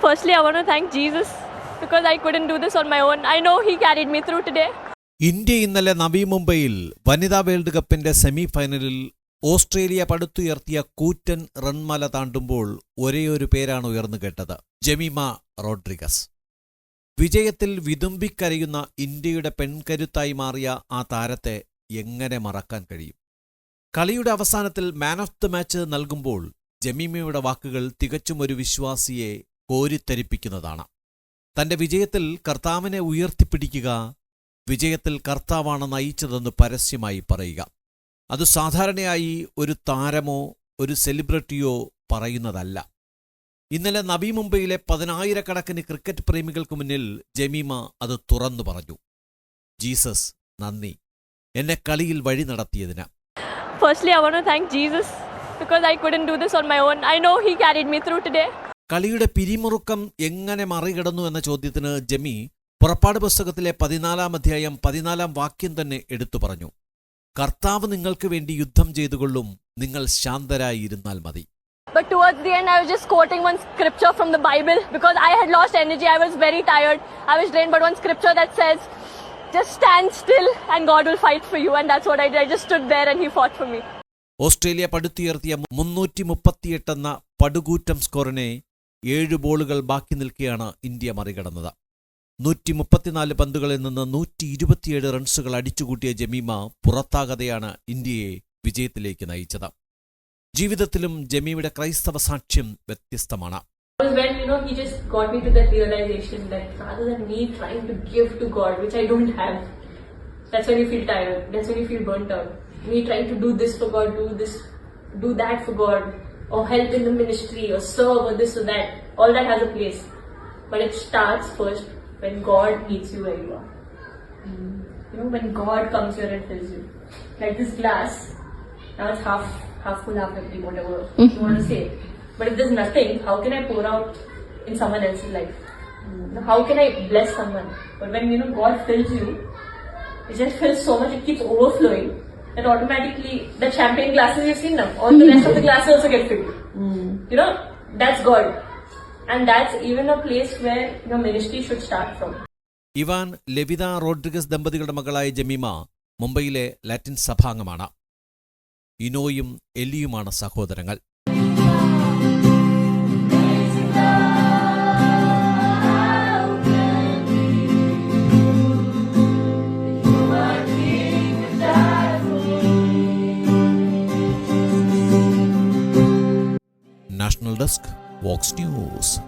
Firstly, I want to thank Jesus because I couldn't do this on my own. I know He carried me through. India ഇന്നലെ നവി മുംബൈയിൽ വനിതാ world കപ്പിന്റെ semi ഫൈനലിൽ Australia പടുത്തുയർത്തിയ കൂറ്റൻ റൺമല താണ്ടുമ്പോൾ ഒരേയൊരു പേരാണ് ഉയർന്നു കേട്ടത് ജമീമ റോഡ്രിഗസ് വിജയത്തിൽ വിതുമ്പിക്കരയുന്ന ഇന്ത്യയുടെ പെൺകരുത്തായി മാറിയ ആ താരത്തെ എങ്ങനെ മറക്കാൻ കഴിയും കളിയുടെ അവസാനത്തിൽ മാൻ ഓഫ് ദ മാച്ച് നൽകുമ്പോൾ ജമീമയുടെ വാക്കുകൾ തികച്ചും ഒരു വിശ്വാസിയെ കോരിത്തരിപ്പിക്കുന്നതാണ്. തന്റെ വിജയത്തിൽ കർത്താവിനെ ഉയർത്തിപ്പിടിക്കുക വിജയത്തിൽ കർത്താവാണ് നയിച്ചതെന്ന് പരസ്യമായി പറയുക. അത് സാധാരണയായി ഒരു താരമോ ഒരു സെലിബ്രിറ്റിയോ പറയുന്നതല്ല. ഇന്നലെ നബി മുംബൈയിലെ പതിനായിരക്കണക്കിന് ക്രിക്കറ്റ് പ്രേമികൾക്ക് മുന്നിൽ ജമീമ അത് തുറന്നു പറഞ്ഞു. ജീസസ് നന്ദി. എന്നെ കളിയിൽ വഴി നടത്തിയതിന്. Firstly I want to thank Jesus because I couldn't do this on my own I know he carried me through today. കളിയുടെ പിരിമുറുക്കം എങ്ങനെ മറികടന്നു എന്ന ചോദ്യത്തിന് ജമി പുറപ്പാട് പുസ്തകത്തിലെ പതിനാലാം അധ്യായം പതിനാലാം വാക്യം തന്നെ എടുത്തു പറഞ്ഞു കർത്താവ് നിങ്ങൾക്ക് വേണ്ടി യുദ്ധം ചെയ്തുകൊള്ളും നിങ്ങൾ ശാന്തരായി ഇരുന്നാൽ മതി But towards the end, I was just quoting one scripture from the Bible because I had lost energy. I was very tired. I was drained. But one scripture that says, just stand still and God will fight for you. And that's what I did. I just stood there and He fought for me. Australia പടുത്തുയർത്തിയ മുന്നൂറ്റി മുപ്പത്തിയെട്ടെന്ന പടുകൂറ്റം സ്കോറിനെ ഏഴ് ബോളുകൾ ബാക്കി നിൽക്കെയാണ് India മറികടന്നത് നൂറ്റി മുപ്പത്തിനാല് പന്തുകളിൽ നിന്ന് നൂറ്റി ഇരുപത്തിയേഴ് റൺസുകൾ അടിച്ചുകൂട്ടിയ ജമീമ പുറത്താകാതെയാണ് ഇന്ത്യയെ വിജയത്തിലേക്ക് നയിച്ചത് ജീവിതത്തിലും ജമീമയുടെ ക്രൈസ്തവ സാക്ഷ്യം വ്യത്യസ്തമാണ് was when you know he just got me to that realization that rather than me trying to give to God, which I don't have, that's when you feel tired. That's when you feel burnt out. Me trying to do this for God, do this, do that for God, or help in the ministry, or serve, or this or that. All that has a place, but it starts first when God meets you where you are. You know, when God comes here and fills you, like this glass. Now it's half, half full, half empty, whatever you mm-hmm. want to say. But if there's nothing, how can I pour out in someone else's life? Know, How can I bless someone? But when you know God fills you, it just fills so much, it keeps overflowing. And automatically, the champagne glasses you've seen now, all the rest of the glasses also get filled. You know, that's God. And that's even a place where your ministry should start from. Ivan Lavita Rodrigues ദമ്പതികളുടെ മകളായ ജമീമ മുംബൈയിലെ Latin സഭാംഗമാണ് ഇനോയും എല്ലിയുമാണ് സഹോദരങ്ങൾ Desk, Vox News.